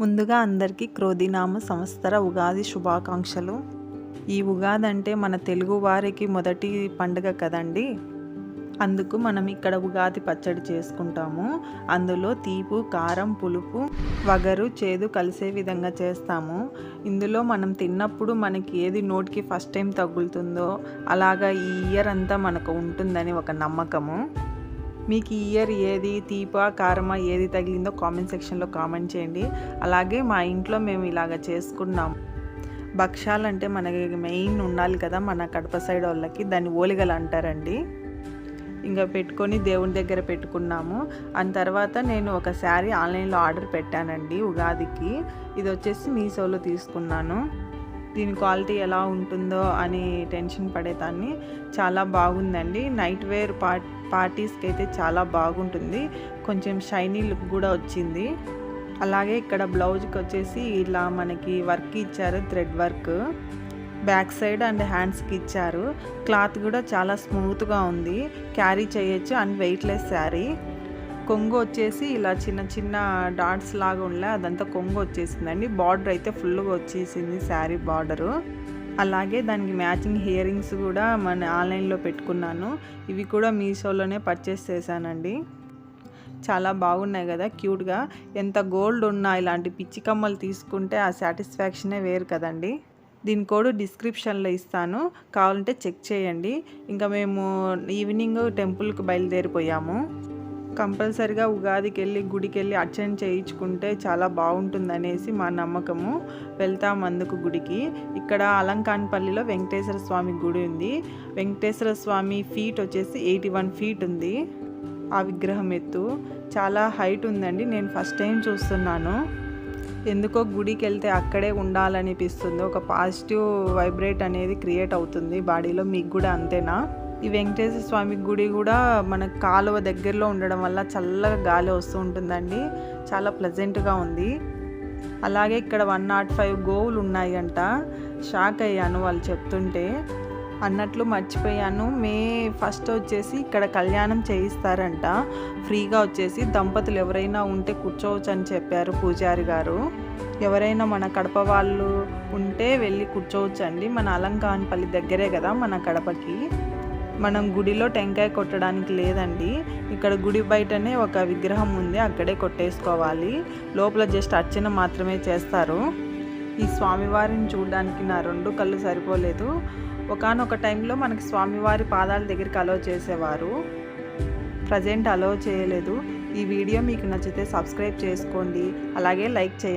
ముందుగా అందరికీ క్రోధినామ సంవత్సర ఉగాది శుభాకాంక్షలు. ఈ ఉగాది అంటే మన తెలుగు వారికి మొదటి పండుగ కదండి. అందుకు మనం ఇక్కడ ఉగాది పచ్చడి చేసుకుంటాము. అందులో తీపు కారం పులుపు వగరు చేదు కలిసే విధంగా చేస్తాము. ఇందులో మనం తిన్నప్పుడు మనకి ఏది నోటికి ఫస్ట్ టైం తగులుతుందో అలాగా ఈ ఇయర్ అంతా మనకు ఉంటుందని ఒక నమ్మకము. మీకు ఈ ఇయర్ ఏది తీపా కారమా ఏది తగిలిందో కామెంట్ సెక్షన్లో కామెంట్ చేయండి. అలాగే మా ఇంట్లో మేము ఇలాగ చేసుకున్నాం. భక్ష్యాలంటే మనకి మెయిన్ ఉండాలి కదా మన కడప సైడ్ వాళ్ళకి దాన్ని ఓలిగలు అంటారండి. ఇంకా పెట్టుకొని దేవుని దగ్గర పెట్టుకున్నాము. అని తర్వాత నేను ఒక శారీ ఆన్లైన్లో ఆర్డర్ పెట్టానండి ఉగాదికి. ఇది వచ్చేసి మీషోలో తీసుకున్నాను. దీని క్వాలిటీ ఎలా ఉంటుందో అని టెన్షన్ పడేదాన్ని. చాలా బాగుందండి. నైట్ వేర్ పార్ట్ పార్టీస్కి అయితే చాలా బాగుంటుంది. కొంచెం షైనీ లుక్ కూడా వచ్చింది. అలాగే ఇక్కడ బ్లౌజ్కి వచ్చేసి ఇలా మనకి వర్క్ ఇచ్చారు thread work back side and హ్యాండ్స్కి ఇచ్చారు. క్లాత్ కూడా చాలా స్మూత్గా ఉంది. క్యారీ చేయొచ్చు. అండ్ వెయిట్లెస్ శారీ కొంగు వచ్చేసి ఇలా చిన్న చిన్న డాట్స్ లాగా ఉండే అదంతా కొంగు వచ్చేసిందండి. బార్డర్ అయితే ఫుల్గా వచ్చేసింది శారీ బార్డరు. అలాగే దానికి మ్యాచింగ్ హియరింగ్స్ కూడా మన ఆన్లైన్లో పెట్టుకున్నాను. ఇవి కూడా మీషోలోనే పర్చేస్ చేశానండి. చాలా బాగున్నాయి కదా క్యూట్గా. ఎంత గోల్డ్ ఉన్నా ఇలాంటి పిచ్చి కమ్మలు తీసుకుంటే ఆ సాటిస్ఫాక్షనే వేరు కదండి. దీని కోడ్ డిస్క్రిప్షన్లో ఇస్తాను. కావాలంటే చెక్ చేయండి. ఇంకా మేము ఈవినింగ్ టెంపుల్కి బయలుదేరిపోయాము. కంపల్సరిగా ఉగాదికి వెళ్ళి గుడికి వెళ్ళి అర్చన చేయించుకుంటే చాలా బాగుంటుందనేసి మా నమ్మకము. వెళ్తాం అందుకు గుడికి. ఇక్కడ అలంకాన్పల్లిలో వెంకటేశ్వర స్వామి గుడి ఉంది. వెంకటేశ్వర స్వామి ఫీట్ వచ్చేసి ఎయిటీ వన్ ఫీట్ ఉంది ఆ విగ్రహం ఎత్తు. చాలా హైట్ ఉందండి. నేను ఫస్ట్ టైం చూస్తున్నాను. ఎందుకో గుడికి వెళ్తే అక్కడే ఉండాలనిపిస్తుంది. ఒక పాజిటివ్ వైబ్రేట్ అనేది క్రియేట్ అవుతుంది. బాడీలో మీకు కూడా అంతేనా? ఈ వెంకటేశ్వర స్వామి గుడి కూడా మన కాలువ దగ్గరలో ఉండడం వల్ల చల్లగా గాలి వస్తూ ఉంటుందండి. చాలా ప్లెజెంట్గా ఉంది. అలాగే ఇక్కడ వన్ నాట్ ఫైవ్ గోవులు ఉన్నాయంట. షాక్ అయ్యాను వాళ్ళు చెప్తుంటే. అన్నట్లు మర్చిపోయాను. మే ఫస్ట్ వచ్చేసి ఇక్కడ కళ్యాణం చేయిస్తారంట. ఫ్రీగా వచ్చేసి దంపతులు ఎవరైనా ఉంటే కూర్చోవచ్చు అని చెప్పారు పూజారి గారు. ఎవరైనా మన కడప వాళ్ళు ఉంటే వెళ్ళి కూర్చోవచ్చు అండి మన అలంకాన్పల్లి దగ్గరే కదా మన కడపకి. మనం గుడిలో టెంకాయ కొట్టడానికి లేదండి. ఇక్కడ గుడి బయటనే ఒక విగ్రహం ఉంది అక్కడే కొట్టేసుకోవాలి. లోపల జస్ట్ అర్చన మాత్రమే చేస్తారు. ఈ స్వామివారిని చూడడానికి నా రెండు కళ్ళు సరిపోలేదు. ఒకనొక టైంలో మనకి స్వామివారి పాదాల దగ్గరికి అలో చేసేవారు. ప్రజెంట్ అలో చేయలేదు. ఈ వీడియో మీకు నచ్చితే సబ్స్క్రైబ్ చేసుకోండి. అలాగే లైక్ చేయండి.